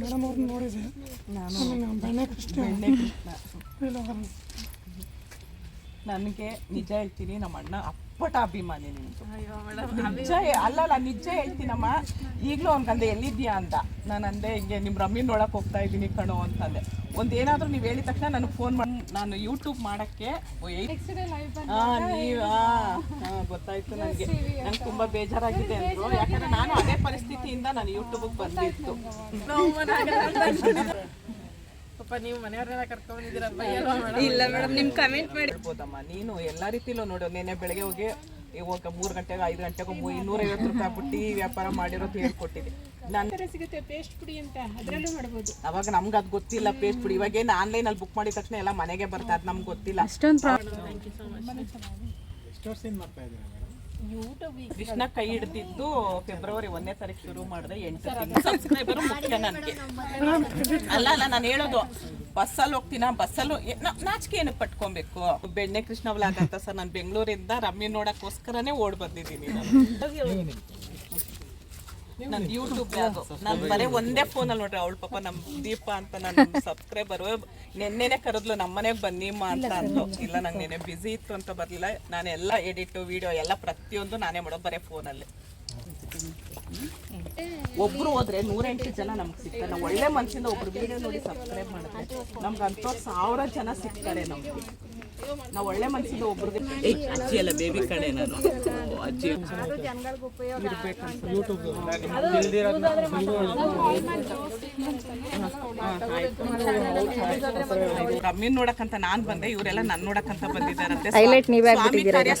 Madam ಅವ್ರನ್ನ ನೋಡಿದೆ. ನಾನು ಬೆಣ್ಣೆ ಕೃಷ್ಣ. ಬೆಣ್ಣೆ ಕೃಷ್ಣ. ನನಗೆ ನಿಜ ಹೇಳ್ತೀನಿ ನಮ್ಮ ಅಣ್ಣ ಅಪ್ಪಟ ಅಭಿಮಾನಿ ನಿಮ್ದು ನಿಜ ಅಲ್ಲಲ್ಲ ನಿಜ ಹೇಳ್ತೀನಮ್ಮ ಈಗಲೂ ಅವ್ನಿಗಂದೆ ಎಲ್ಲಿದ್ಯಾ ಅಂತ. ನಾನು ಅಂದೆ ಹಿಂಗೆ ನಿಮ್ಮ ರಮ್ಮಿ ನೋಡಕ್ ಹೋಗ್ತಾ ಇದ್ದೀನಿ ಕಣೋ ಅಂತಂದೆ. ಒಂದ್ ಏನಾದ್ರೂ ನೀವು ಹೇಳಿದ ತಕ್ಷಣ ನನಗೆ ಫೋನ್ ಮಾಡಿ ನಾನು ಯೂಟ್ಯೂಬ್ ಮಾಡಕ್ಕೆ ಹಾ ನೀವ್ ಗೊತ್ತಾಯ್ತು ನನಗೆ ನಂಗೆ. ತುಂಬಾ ಬೇಜಾರಾಗಿದೆ ಅಂದ್ರು. ಯಾಕಂದ್ರೆ ನಾನು ಅದೇ ಪರಿಸ್ಥಿತಿಯಿಂದ ನಾನು ಯೂಟ್ಯೂಬಿಗೆ ಬಂದಿತ್ತು ಪಾಪ ನೀವು ಕರ್ಕೊಂಡಿದ್ದೀರಪ್ಪ? ಇಲ್ಲ ಮೇಡಮ್. ನಿಮ್ಮ ಕಮೆಂಟ್ ಮಾಡಿ. ಹೇಳ್ಬೋದಮ್ಮ. ನೀನು ಎಲ್ಲಾ ರೀತಿಲೂ ನೋಡು. ನೆನ್ನೆ ಬೆಳಗ್ಗೆ ಹೋಗಿ ಇವಾಗ ಮೂರು ಗಂಟೆಗೆ ಐದು ಗಂಟೆಗೆ ಇನ್ನೂರೈವತ್ತು ರೂಪಾಯಿ ಬಿಟ್ಟು ವ್ಯಾಪಾರ ಮಾಡಿರೋದು ಹೇಳ್ಕೊಟ್ಟಿದ್ದೆ. ಸಿಗುತ್ತೆ ಪೇಸ್ಟ್ ಪುಡಿ ಅಂತ ಅದರಲ್ಲೂ ಮಾಡ್ಬೋದು. ಅವಾಗ ನಮ್ಗೆ ಅದು ಗೊತ್ತಿಲ್ಲ ಪೇಸ್ಟ್ ಪುಡಿ. ಇವಾಗ ಏನು ಆನ್ಲೈನಲ್ಲಿ ಬುಕ್ ಮಾಡಿದ ತಕ್ಷಣ ಎಲ್ಲ ಮನೆಗೆ ಬರ್ತಾ ಅದು ನಮ್ಗೆ ಗೊತ್ತಿಲ್ಲ. ಕೃಷ್ಣ ಕೈ ಹಿಡ್ದಿದ್ದು ಫೆಬ್ರವರಿ ಒಂದನೇ ತಾರೀಕು ಶುರು ಮಾಡಿದೆ ಎಂಟು ತಿಂಗಳು. ಸಬ್ಸ್ಕ್ರೈಬರ್ ಮುಖ್ಯ ನನಗೆ. ಅಲ್ಲ ಅಲ್ಲ ನಾನು ಹೇಳೋದು ಬಸ್ಸಲ್ಲಿ ಹೋಗ್ತೀನ? ಬಸ್ಸಲ್ಲೂ ನಾಚಿಕೆ ಏನಕ್ಕೆ ಪಟ್ಕೊಬೇಕು. ಬೆಣ್ಣೆ ಕೃಷ್ಣ ವ್ಲಾಗ್ ಅಂತ ಸರ್ ನಾನು ಬೆಂಗಳೂರಿಂದ ರಮ್ಮಿ ನೋಡಕ್ಕೋಸ್ಕರನೇ ಓಡ್ ಬಂದಿದ್ದೀನಿ ನಾನು. ನನ್ನ ಯೂಟ್ಯೂಬ್ ನಾನು ಬರೀ ಒಂದೇ ಫೋನಲ್ಲಿ ನೋಡ್ರಿ ಅವಳ ಪಾಪ ನಮ್ಮ ದೀಪ ಅಂತ ನಾನು ಸಬ್ಸ್ಕ್ರೈಬ್ ನೆನ್ನೆನೆ ಕರೆದ್ಲು ನಮ್ಮ ಮನೆಗೆ ಬನ್ನಿಮ್ಮ ಅಂತ ಅಂದ್ಲು. ಇಲ್ಲ ನಂಗೆ ನೆನೆ ಬ್ಯುಸಿ ಇತ್ತು ಅಂತ ಬರ್ಲಿಲ್ಲ. ನಾನು ಎಲ್ಲ ಎಡಿಟು ವಿಡಿಯೋ ಎಲ್ಲ ಪ್ರತಿಯೊಂದು ನಾನೇ ಮಾಡೋದು ಬರೀ ಫೋನಲ್ಲಿ ಒಬ್ರು ಹೋದ್ರೆ ನೂರೆಂಟು ಜನ ನಮ್ಗೆ ಸಿಗ್ತಾರೆ. ನಾವು ಒಳ್ಳೆ ಮನಸ್ಸಿಂದ ಒಬ್ರು ವಿಡಿಯೋ ನೋಡಿ ಸಬ್ಸ್ಕ್ರೈಬ್ ಮಾಡಿದ್ರೆ ನಮ್ಗೆ ಅಂತ ಸಾವಿರ ಜನ ಸಿಗ್ತಾರೆ ನಮ್ಗೆ. ನಾವು ಒಳ್ಳೆ ಮನ್ಸಿಂದ ಒಬ್ರಿಗೆ ಅಜ್ಜಿ ಅಲ್ಲ ಬೇಬಿ ಕಡೆ ನಾನು. ಅಜ್ಜಿ. ಕಮ್ಮಿ ನೋಡಕ್ಕಂತ ನಾನ್ ಬಂದೆ ಇವರೆಲ್ಲ ನನ್ ನೋಡಕ್ಕಂತ ಬಂದಿದ್ದಾರಂತೆ. ನೀವೇ ಕಾರ್ಯ